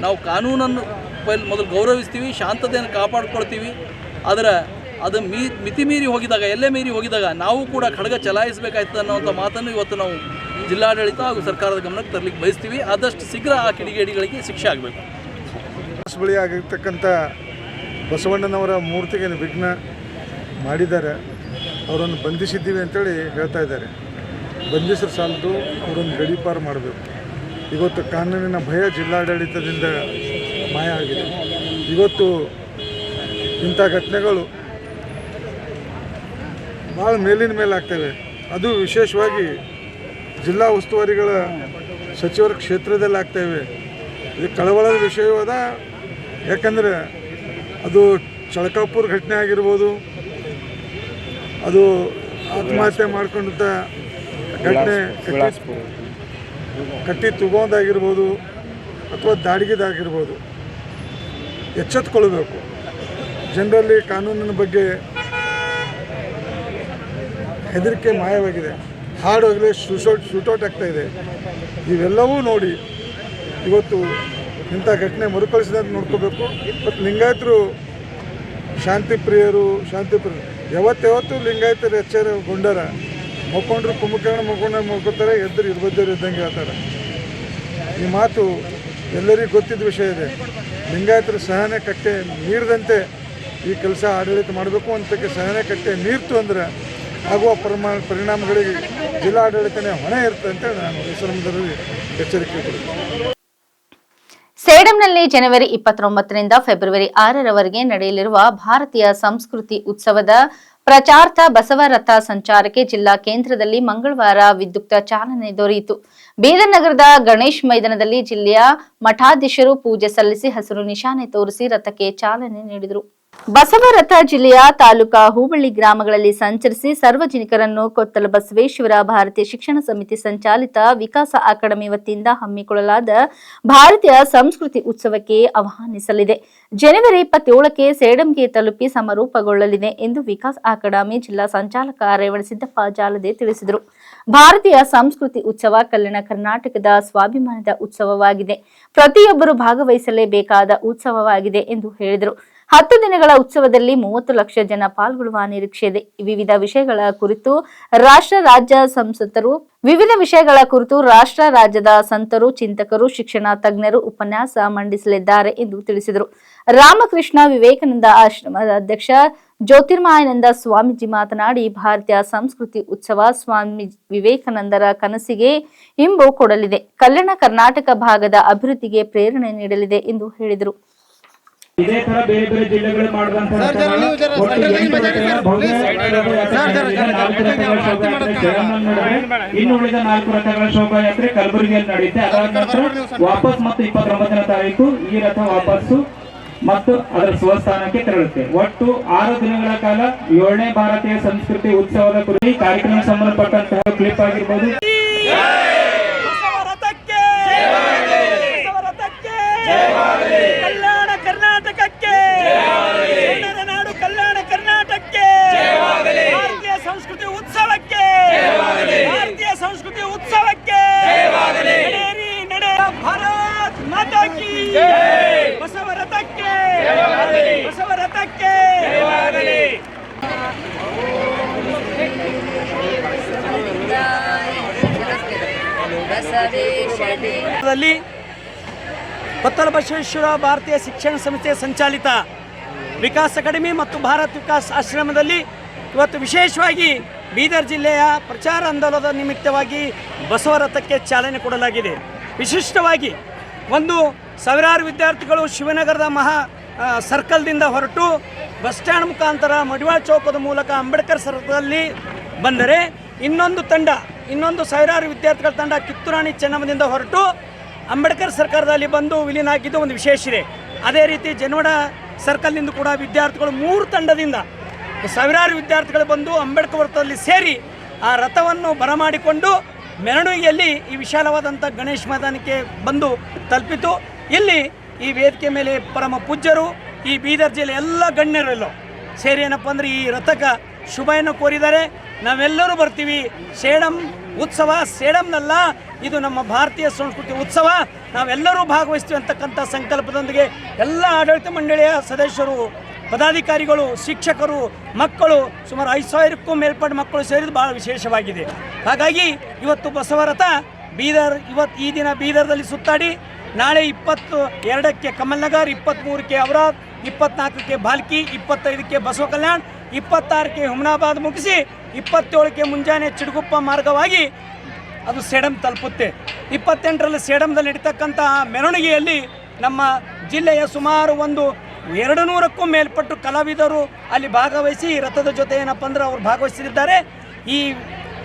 ನಾವು ಕಾನೂನನ್ನು ಪೈಲ್ ಮೊದಲು ಗೌರವಿಸ್ತೀವಿ, ಶಾಂತತೆಯನ್ನು ಕಾಪಾಡ್ಕೊಳ್ತೀವಿ. ಆದರೆ ಅದು ಮೀ, ಮಿತಿ ಮೀರಿ ಹೋಗಿದಾಗ ಎಲ್ಲೇ ಮೀರಿ ಹೋಗಿದಾಗ ನಾವು ಕೂಡ ಖಡ್ಗ ಚಲಾಯಿಸಬೇಕಾಯ್ತದೆ ಅನ್ನೋಂಥ ಮಾತನ್ನು ಇವತ್ತು ನಾವು ಜಿಲ್ಲಾಡಳಿತ ಹಾಗೂ ಸರ್ಕಾರದ ಗಮನಕ್ಕೆ ತರಲಿಕ್ಕೆ ಬಯಸ್ತೀವಿ. ಆದಷ್ಟು ಶೀಘ್ರ ಆ ಕಿಡಿಗೇಡಿಗಳಿಗೆ ಶಿಕ್ಷೆ ಆಗಬೇಕು. ಬಳಿ ಆಗಿರ್ತಕ್ಕಂಥ ಬಸವಣ್ಣನವರ ಮೂರ್ತಿಗೆ ವಿಘ್ನ ಮಾಡಿದ್ದಾರೆ. ಅವರನ್ನು ಬಂಧಿಸಿದ್ದೀವಿ ಅಂತೇಳಿ ಹೇಳ್ತಾ ಇದ್ದಾರೆ. ಬಂಧಿಸಿದ್ರೆ ಸಾಲದು ಅವರನ್ನು ಗಡೀಪಾರು ಮಾಡಬೇಕು. ಇವತ್ತು ಕಾನೂನಿನ ಭಯ ಜಿಲ್ಲಾಡಳಿತದಿಂದ ಮಾಯ ಆಗಿದೆ. ಇವತ್ತು ಇಂಥ ಘಟನೆಗಳು ಭಾಳ ಮೇಲಿನ ಮೇಲೆ ಆಗ್ತವೆ. ಅದು ವಿಶೇಷವಾಗಿ ಜಿಲ್ಲಾ ಉಸ್ತುವಾರಿಗಳ ಸಚಿವರ ಕ್ಷೇತ್ರದಲ್ಲಿ ಆಗ್ತವೆ. ಇದು ಕಳವಳದ ವಿಷಯವದ ಯಾಕಂದರೆ ಅದು ಚಳಕಾಪುರ ಘಟನೆ ಆಗಿರ್ಬೋದು ಅದು ಆತ್ಮಹತ್ಯೆ ಮಾಡ್ಕೊಂಡಂಥ ಘಟನೆ ಕಟ್ಟಿ ತುಗೋದಾಗಿರ್ಬೋದು ಅಥವಾ ದಾಡಿಗೆದಾಗಿರ್ಬೋದು. ಎಚ್ಚೆತ್ಕೊಳ್ಬೇಕು. ಜನರಲ್ಲಿ ಕಾನೂನಿನ ಬಗ್ಗೆ ಹೆದರಿಕೆ ಮಾಯವಾಗಿದೆ. ಹಾಡೋಗಲೇ ಶೂಟ್ ಶೂಟೌಟ್ ಆಗ್ತಾ ಇದೆ. ಇವೆಲ್ಲವೂ ನೋಡಿ ಇವತ್ತು ಇಂಥ ಘಟನೆ ಮರುಕಳಿಸಿದಂತ ನೋಡ್ಕೋಬೇಕು. ಮತ್ತು ಲಿಂಗಾಯತರು ಶಾಂತಿ ಪ್ರಿಯರು ಶಾಂತಿ ಪ್ರಿಯರು. ಯಾವತ್ತಾವತ್ತು ಲಿಂಗಾಯತರು ಎಚ್ಚರಗೊಂಡಾರ ಮಕ್ಕೊಂಡ್ರು ಕುಂಭಕರ್ಣ ಮಕ್ಕೊಂಡ ಮಕ್ಕೋತಾರೆ ಎದ್ದರು ಇರ್ಬದ್ದರು ಇದ್ದಂಗೆ ಹೇಳ್ತಾರೆ. ಈ ಮಾತು ಎಲ್ಲರಿಗೂ ಗೊತ್ತಿದ್ದ ವಿಷಯ ಇದೆ. ಲಿಂಗಾಯತರು ಸಹನೆ, ಕಟ್ಟೆ ನೀರದಂತೆ ಈ ಕೆಲಸ ಆಡಳಿತ ಮಾಡಬೇಕು ಅಂತಕ್ಕೆ ಸಹನೆ, ಕಟ್ಟೆ ನೀರ್ತು ಅಂದರೆ ಆಗುವ ಪರಿಮಾ, ಪರಿಣಾಮಗಳಿಗೆ ಜಿಲ್ಲಾಡಳಿತನೇ ಹೊಣೆ ಇರುತ್ತೆ ಅಂತ ನಾನು ಈ ಸಂದರ್ಭದಲ್ಲಿ ಎಚ್ಚರಿಕೆ ಕೊಡ್ತೀನಿ. ಸೇಡಂನಲ್ಲಿ ಜನವರಿ ಇಪ್ಪತ್ತೊಂಬತ್ತರಿಂದ ಫೆಬ್ರವರಿ ಆರರವರೆಗೆ ನಡೆಯಲಿರುವ ಭಾರತೀಯ ಸಂಸ್ಕೃತಿ ಉತ್ಸವದ ಪ್ರಚಾರ್ಥ ಬಸವ ರಥ ಸಂಚಾರಕ್ಕೆ ಜಿಲ್ಲಾ ಕೇಂದ್ರದಲ್ಲಿ ಮಂಗಳವಾರ ವಿದ್ಯುಕ್ತ ಚಾಲನೆ ದೊರೆಯಿತು. ಬೀದರ್ ನಗರದ ಗಣೇಶ್ ಮೈದಾನದಲ್ಲಿ ಜಿಲ್ಲೆಯ ಮಠಾಧೀಶರು ಪೂಜೆ ಸಲ್ಲಿಸಿ ಹಸಿರು ನಿಶಾನೆ ತೋರಿಸಿ ರಥಕ್ಕೆ ಚಾಲನೆ ನೀಡಿದರು. ಬಸವರಥ ಜಿಲ್ಲೆಯ ತಾಲೂಕಾ ಹೂಬಳ್ಳಿ ಗ್ರಾಮಗಳಲ್ಲಿ ಸಂಚರಿಸಿ ಸಾರ್ವಜನಿಕರನ್ನು ಕೊತ್ತಲ ಬಸವೇಶ್ವರ ಭಾರತೀಯ ಶಿಕ್ಷಣ ಸಮಿತಿ ಸಂಚಾಲಿತ ವಿಕಾಸ ಅಕಾಡೆಮಿ ವತಿಯಿಂದ ಹಮ್ಮಿಕೊಳ್ಳಲಾದ ಭಾರತೀಯ ಸಂಸ್ಕೃತಿ ಉತ್ಸವಕ್ಕೆ ಆಹ್ವಾನಿಸಲಿದೆ. ಜನವರಿ ಇಪ್ಪತ್ತೇಳಕ್ಕೆ ಸೇಡಂಗೆ ತಲುಪಿ ಸಮಾರೋಪಗೊಳ್ಳಲಿದೆ ಎಂದು ವಿಕಾಸ ಅಕಾಡೆಮಿ ಜಿಲ್ಲಾ ಸಂಚಾಲಕ ರೇವಣ ಸಿದ್ದಪ್ಪ ಜಾಲದೆ ತಿಳಿಸಿದರು. ಭಾರತೀಯ ಸಂಸ್ಕೃತಿ ಉತ್ಸವ ಕಲ್ಯಾಣ ಕರ್ನಾಟಕದ ಸ್ವಾಭಿಮಾನದ ಉತ್ಸವವಾಗಿದೆ. ಪ್ರತಿಯೊಬ್ಬರು ಭಾಗವಹಿಸಲೇಬೇಕಾದ ಉತ್ಸವವಾಗಿದೆ ಎಂದು ಹೇಳಿದರು. ಹತ್ತು ದಿನಗಳ ಉತ್ಸವದಲ್ಲಿ ಮೂವತ್ತು ಲಕ್ಷ ಜನ ಪಾಲ್ಗೊಳ್ಳುವ ನಿರೀಕ್ಷೆ ಇದೆ. ವಿವಿಧ ವಿಷಯಗಳ ಕುರಿತು ರಾಷ್ಟ್ರ, ರಾಜ್ಯ ಸಂಸದರು, ವಿವಿಧ ವಿಷಯಗಳ ಕುರಿತು ರಾಷ್ಟ್ರ, ರಾಜ್ಯದ ಸಂತರು, ಚಿಂತಕರು, ಶಿಕ್ಷಣ ತಜ್ಞರು ಉಪನ್ಯಾಸ ಮಂಡಿಸಲಿದ್ದಾರೆ ಎಂದು ತಿಳಿಸಿದರು. ರಾಮಕೃಷ್ಣ ವಿವೇಕಾನಂದ ಆಶ್ರಮದ ಅಧ್ಯಕ್ಷ ಜ್ಯೋತಿರ್ಮಾಯಾನಂದ ಸ್ವಾಮೀಜಿ ಮಾತನಾಡಿ, ಭಾರತೀಯ ಸಂಸ್ಕೃತಿ ಉತ್ಸವ ಸ್ವಾಮಿ ವಿವೇಕಾನಂದರ ಕನಸಿಗೆ ಇಂಬು ಕೊಡಲಿದೆ. ಕಲ್ಯಾಣ ಕರ್ನಾಟಕ ಭಾಗದ ಅಭಿವೃದ್ಧಿಗೆ ಪ್ರೇರಣೆ ನೀಡಲಿದೆ ಎಂದು ಹೇಳಿದರು. ಇದೇ ತರ ಬೇರೆ ಬೇರೆ ಜಿಲ್ಲೆಗಳು ಮಾಡಿದಂತಹ ಇನ್ನು ಉಳಿದ ನಾಲ್ಕು ರಥಗಳ ಶೋಭಾಯಾತ್ರೆ ಕಲಬುರಗಿಯಲ್ಲಿ ನಡೆಯುತ್ತೆ. ಅದಾದ ನಂತರ ವಾಪಸ್ ಮತ್ತು ಇಪ್ಪತ್ತೊಂಬತ್ತನೇ ತಾರೀಕು ಈ ರಥ ವಾಪಸ್ಸು ಮತ್ತು ಅದರ ಸ್ವಸ್ಥಾನಕ್ಕೆ ತೆರಳುತ್ತೆ. ಒಟ್ಟು ಆರು ದಿನಗಳ ಕಾಲ ಏಳನೇ ಭಾರತೀಯ ಸಂಸ್ಕೃತಿ ಉತ್ಸವದ ಕುರಿತು ಕಾರ್ಯಕ್ರಮ ಸಂಬಂಧಪಟ್ಟಂತಹ ಕ್ಲಿಪ್ ಆಗಿರ್ಬೋದು ಬಸವ ರಥಕ್ಕೆ ಬಸವ ರಥಕ್ಕೆ ಕಲ್ಯಾಣ ಕರ್ನಾಟಕಕ್ಕೆ ಕನ್ನಡ ನಾಡು ಕಲ್ಯಾಣ ಕರ್ನಾಟಕಕ್ಕೆ ಭಾರತೀಯ ಸಂಸ್ಕೃತಿ ಉತ್ಸವಕ್ಕೆ ಭಾರತೀಯ ಸಂಸ್ಕೃತಿ ಉತ್ಸವಕ್ಕೆ ನಡೆಯಿರಿ, ನಡೆ ಭಾರತ್ ಮಾತಾ ಕಿ ಬಸವ ರಥಕ್ಕೆ. ಬಸವ ರಥಕ್ಕೆ. ದಲ್ಲಿ ಕೊತ್ತಲ ಬಸವೇಶ್ವರ ಭಾರತೀಯ ಶಿಕ್ಷಣ ಸಂಸ್ಥೆ ಸಂಚಾಲಿತ ವಿಕಾಸ ಅಕಾಡೆಮಿ ಮತ್ತು ಭಾರತ್ ವಿಕಾಸ್ ಆಶ್ರಮದಲ್ಲಿ ಇವತ್ತು ವಿಶೇಷವಾಗಿ ಬೀದರ್ ಜಿಲ್ಲೆಯ ಪ್ರಚಾರ ಆಂದೋಲನದ ನಿಮಿತ್ತವಾಗಿ ಬಸವರಥಕ್ಕೆ ಚಾಲನೆ ಕೊಡಲಾಗಿದೆ. ವಿಶಿಷ್ಟವಾಗಿ ಒಂದು ಸಾವಿರಾರು ವಿದ್ಯಾರ್ಥಿಗಳು ಶಿವನಗರದ ಮಹಾ ಸರ್ಕಲ್ದಿಂದ ಹೊರಟು ಬಸ್ ಸ್ಟ್ಯಾಂಡ್ ಮುಖಾಂತರ ಮಡಿವಾಳ ಚೌಕದ ಮೂಲಕ ಅಂಬೇಡ್ಕರ್ ಸರ್ಕಲಲ್ಲಿ ಬಂದರೆ ಇನ್ನೊಂದು ತಂಡ, ಇನ್ನೊಂದು ಸಾವಿರಾರು ವಿದ್ಯಾರ್ಥಿಗಳ ತಂಡ ಕಿತ್ತೂರಾಣಿ ಚೆನ್ನಮ್ಮದಿಂದ ಹೊರಟು ಅಂಬೇಡ್ಕರ್ ಸರ್ಕಾರದಲ್ಲಿ ಬಂದು ವಿಲೀನ ಆಗಿದ್ದು ಒಂದು ವಿಶೇಷ ಇದೆ. ಅದೇ ರೀತಿ ಜನವಡ ಸರ್ಕಲ್ನಿಂದ ಕೂಡ ವಿದ್ಯಾರ್ಥಿಗಳು ಮೂರು ತಂಡದಿಂದ ಸಾವಿರಾರು ವಿದ್ಯಾರ್ಥಿಗಳು ಬಂದು ಅಂಬೇಡ್ಕರ್ ವೃತ್ತದಲ್ಲಿ ಸೇರಿ ಆ ರಥವನ್ನು ಬರಮಾಡಿಕೊಂಡು ಮೆರವಣಿಗೆಯಲ್ಲಿ ಈ ವಿಶಾಲವಾದಂಥ ಗಣೇಶ ಮೈದಾನಕ್ಕೆ ಬಂದು ತಲುಪಿತು. ಇಲ್ಲಿ ಈ ವೇದಿಕೆ ಮೇಲೆ ಪರಮ ಪೂಜ್ಯರು, ಈ ಬೀದರ್ ಜಿಲ್ಲೆ ಎಲ್ಲ ಗಣ್ಯರೆಲ್ಲೋ ಸೇರಿ ಏನಪ್ಪ ಅಂದರೆ ಈ ರಥಕ ಶುಭಯನ್ನು ಕೋರಿದ್ದಾರೆ. ನಾವೆಲ್ಲರೂ ಬರ್ತೀವಿ. ಸೇಡಂ ಉತ್ಸವ, ಸೇಡಂನಲ್ಲ, ಇದು ನಮ್ಮ ಭಾರತೀಯ ಸಂಸ್ಕೃತಿ ಉತ್ಸವ. ನಾವೆಲ್ಲರೂ ಭಾಗವಹಿಸ್ತೀವಿ ಅಂತಕ್ಕಂಥ ಸಂಕಲ್ಪದೊಂದಿಗೆ ಎಲ್ಲ ಆಡಳಿತ ಮಂಡಳಿಯ ಸದಸ್ಯರು ಪದಾಧಿಕಾರಿಗಳು, ಶಿಕ್ಷಕರು, ಮಕ್ಕಳು, ಸುಮಾರು ಐದು ಸಾವಿರಕ್ಕೂ ಮೇಲ್ಪಟ್ಟ ಮಕ್ಕಳು ಸೇರಿದ್ದು ಭಾಳ ವಿಶೇಷವಾಗಿದೆ. ಹಾಗಾಗಿ ಇವತ್ತು ಬಸವರಥ ಬೀದರ್ ಇವತ್ತು ಈ ದಿನ ಬೀದರ್ದಲ್ಲಿ ಸುತ್ತಾಡಿ, ನಾಳೆ ಇಪ್ಪತ್ತು ಎರಡಕ್ಕೆ ಕಮಲ್ನಗರ್ ಇಪ್ಪತ್ತ್ಮೂರಕ್ಕೆ ಅವರಾದ್ ಇಪ್ಪತ್ನಾಲ್ಕಕ್ಕೆ ಬಾಲ್ಕಿ, ಇಪ್ಪತ್ತೈದಕ್ಕೆ ಬಸವ ಕಲ್ಯಾಣ್, ಇಪ್ಪತ್ತಾರಕ್ಕೆ ಹುಮನಾಬಾದ್ ಮುಗಿಸಿ, ಇಪ್ಪತ್ತೇಳಕ್ಕೆ ಮುಂಜಾನೆ ಚಿಡುಗುಪ್ಪ ಮಾರ್ಗವಾಗಿ ಅದು ಸೇಡಮ್ ತಲುಪುತ್ತೆ. ಇಪ್ಪತ್ತೆಂಟರಲ್ಲಿ ಸೇಡಮ್ದಲ್ಲಿ ಇಡ್ತಕ್ಕಂತಹ ಮೆರವಣಿಗೆಯಲ್ಲಿ ನಮ್ಮ ಜಿಲ್ಲೆಯ ಸುಮಾರು ಒಂದು ಎರಡು ನೂರಕ್ಕೂ ಮೇಲ್ಪಟ್ಟು ಕಲಾವಿದರು ಅಲ್ಲಿ ಭಾಗವಹಿಸಿ ರಥದ ಜೊತೆ ಏನಪ್ಪ ಅಂದ್ರೆ ಅವರು ಭಾಗವಹಿಸಿದ್ದಾರೆ ಈ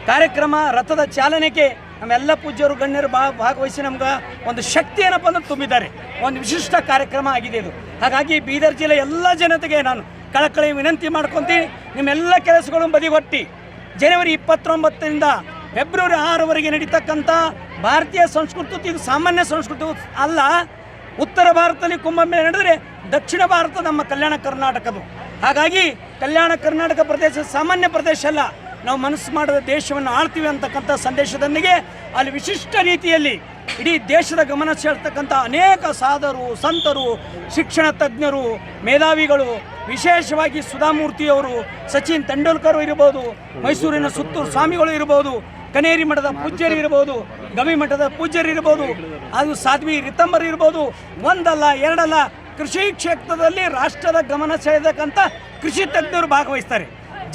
ಕಾರ್ಯಕ್ರಮ ರಥದ ಚಾಲನೆಗೆ ನಮ್ಮೆಲ್ಲ ಪೂಜ್ಯರು, ಗಣ್ಯರು ಭಾಗವಹಿಸಿ ನಮ್ಗೆ ಒಂದು ಶಕ್ತಿ ಏನಪ್ಪ ಅಂದ್ರೆ ತುಂಬಿದ್ದಾರೆ. ಒಂದು ವಿಶಿಷ್ಟ ಕಾರ್ಯಕ್ರಮ ಆಗಿದೆ ಇದು. ಹಾಗಾಗಿ ಬೀದರ್ ಜಿಲ್ಲೆ ಎಲ್ಲ ಜನತೆಗೆ ನಾನು ಕಳಕಳಿ ವಿನಂತಿ ಮಾಡ್ಕೊತೀನಿ. ನಿಮ್ಮೆಲ್ಲ ಕೆಲಸಗಳು ಬದಿಗೊಟ್ಟಿ. ಜನವರಿ ಇಪ್ಪತ್ತೊಂಬತ್ತರಿಂದ ಫೆಬ್ರವರಿ ಆರವರೆಗೆ ನಡೀತಕ್ಕಂಥ ಭಾರತೀಯ ಸಂಸ್ಕೃತಿ, ಇದು ಸಾಮಾನ್ಯ ಸಂಸ್ಕೃತಿ ಅಲ್ಲ. ಉತ್ತರ ಭಾರತದಲ್ಲಿ ಕುಂಭಮೇಳ ನಡೆದರೆ ದಕ್ಷಿಣ ಭಾರತ ನಮ್ಮ ಕಲ್ಯಾಣ ಕರ್ನಾಟಕದು ಹಾಗಾಗಿ ಕಲ್ಯಾಣ ಕರ್ನಾಟಕ ಪ್ರದೇಶ ಸಾಮಾನ್ಯ ಪ್ರದೇಶ ಅಲ್ಲ. ನಾವು ಮನಸ್ಸು ಮಾಡಿದ ದೇಶವನ್ನು ಆಳ್ತೀವಿ ಅಂತಕ್ಕಂಥ ಸಂದೇಶದೊಂದಿಗೆ ಅಲ್ಲಿ ವಿಶಿಷ್ಟ ರೀತಿಯಲ್ಲಿ ಇಡೀ ದೇಶದ ಗಮನ ಸೇರ್ತಕ್ಕಂಥ ಅನೇಕ ಸಾಧರು, ಸಂತರು, ಶಿಕ್ಷಣ ತಜ್ಞರು, ಮೇಧಾವಿಗಳು, ವಿಶೇಷವಾಗಿ ಸುಧಾಮೂರ್ತಿಯವರು, ಸಚಿನ್ ತೆಂಡೂಲ್ಕರ್ ಇರ್ಬೋದು, ಮೈಸೂರಿನ ಸುತ್ತೂರು ಸ್ವಾಮಿಗಳು ಇರ್ಬೋದು ಕನೇರಿ ಮಠದ ಪೂಜ್ಯರು ಇರ್ಬೋದು, ಗವಿ ಮಠದ ಪೂಜ್ಯರು ಇರ್ಬೋದು ಅದು ಸಾಧ್ವಿ ರಿತಂಬರ್ ಇರ್ಬೋದು, ಒಂದಲ್ಲ, ಎರಡಲ್ಲ, ಕೃಷಿ ಕ್ಷೇತ್ರದಲ್ಲಿ ರಾಷ್ಟ್ರದ ಗಮನ ಸೆಳೆದಕ್ಕಂಥ ಕೃಷಿ ತಜ್ಞರು ಭಾಗವಹಿಸ್ತಾರೆ.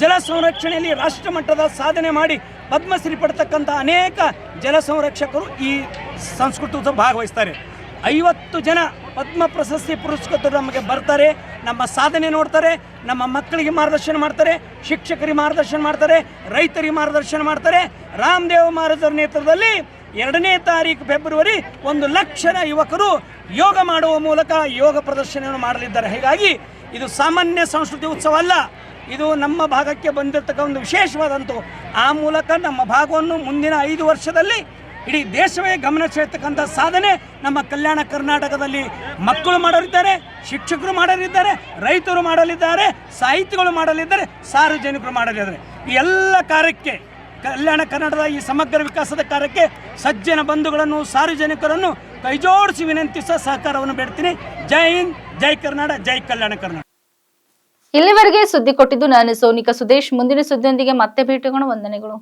ಜಲ ಸಂರಕ್ಷಣೆಯಲ್ಲಿ ರಾಷ್ಟ್ರ ಮಟ್ಟದ ಸಾಧನೆ ಮಾಡಿ ಪದ್ಮಶ್ರೀ ಪಡ್ತಕ್ಕಂಥ ಅನೇಕ ಜಲ ಸಂರಕ್ಷಕರು ಈ ಸಂಸ್ಕೃತಿ ಭಾಗವಹಿಸ್ತಾರೆ. ಐವತ್ತು ಜನ ಪದ್ಮ ಪ್ರಶಸ್ತಿ ಪುರಸ್ಕೃತರು ನಮಗೆ ಬರ್ತಾರೆ. ನಮ್ಮ ಸಾಧನೆ ನೋಡ್ತಾರೆ, ನಮ್ಮ ಮಕ್ಕಳಿಗೆ ಮಾರ್ಗದರ್ಶನ ಮಾಡ್ತಾರೆ, ಶಿಕ್ಷಕರಿಗೆ ಮಾರ್ಗದರ್ಶನ ಮಾಡ್ತಾರೆ, ರೈತರಿಗೆ ಮಾರ್ಗದರ್ಶನ ಮಾಡ್ತಾರೆ. ರಾಮದೇವ್ ಮಹಾರಾಜರ ನೇತೃತ್ವದಲ್ಲಿ ಎರಡನೇ ತಾರೀಕು ಫೆಬ್ರವರಿ ಒಂದು ಲಕ್ಷ ಯುವಕರು ಯೋಗ ಮಾಡುವ ಮೂಲಕ ಯೋಗ ಪ್ರದರ್ಶನವನ್ನು ಮಾಡಲಿದ್ದಾರೆ. ಹೀಗಾಗಿ ಇದು ಸಾಮಾನ್ಯ ಸಂಸ್ಕೃತಿ ಉತ್ಸವ ಅಲ್ಲ. ಇದು ನಮ್ಮ ಭಾಗಕ್ಕೆ ಬಂದಿರತಕ್ಕ ಒಂದು ವಿಶೇಷವಾದಂಥ ಆ ಮೂಲಕ ನಮ್ಮ ಭಾಗವನ್ನು ಮುಂದಿನ ಐದು ವರ್ಷದಲ್ಲಿ ಇಡೀ ದೇಶವೇ ಗಮನ ಸೆಳೆತಕ್ಕಂಥ ಸಾಧನೆ ನಮ್ಮ ಕಲ್ಯಾಣ ಕರ್ನಾಟಕದಲ್ಲಿ ಮಕ್ಕಳು ಮಾಡಲಿದ್ದಾರೆ, ಶಿಕ್ಷಕರು ಮಾಡಲಿದ್ದಾರೆ, ರೈತರು ಮಾಡಲಿದ್ದಾರೆ, ಸಾಹಿತಿಗಳು ಮಾಡಲಿದ್ದಾರೆ, ಸಾರ್ವಜನಿಕರು ಮಾಡಲಿದ್ದಾರೆ. ಈ ಎಲ್ಲ ಕಾರ್ಯಕ್ಕೆ, ಕಲ್ಯಾಣ ಕನ್ನಡದ ಈ ಸಮಗ್ರ ವಿಕಾಸದ ಕಾರ್ಯಕ್ಕೆ ಸಜ್ಜನ ಬಂಧುಗಳನ್ನು, ಸಾರ್ವಜನಿಕರನ್ನು ಕೈಜೋಡಿಸಿ ವಿನಂತಿಸುವ ಸಹಕಾರವನ್ನು ಬೇಡ್ತೀನಿ. ಜೈ ಹಿಂದ್, ಜೈ ಕರ್ನಾಟಕ ಜೈ ಕಲ್ಯಾಣ ಕರ್ನಾಟಕ. ಇಲ್ಲಿವರೆಗೆ ಸುದ್ದಿ ಕೊಟ್ಟಿದ್ದು ನಾನು ಸೋನಿಕಾ ಸುದೇಶ್. ಮುಂದಿನ ಸುದ್ದಿಯೊಂದಿಗೆ ಮತ್ತೆ ಭೇಟಿಗೋಣ ವಂದನೆಗಳು.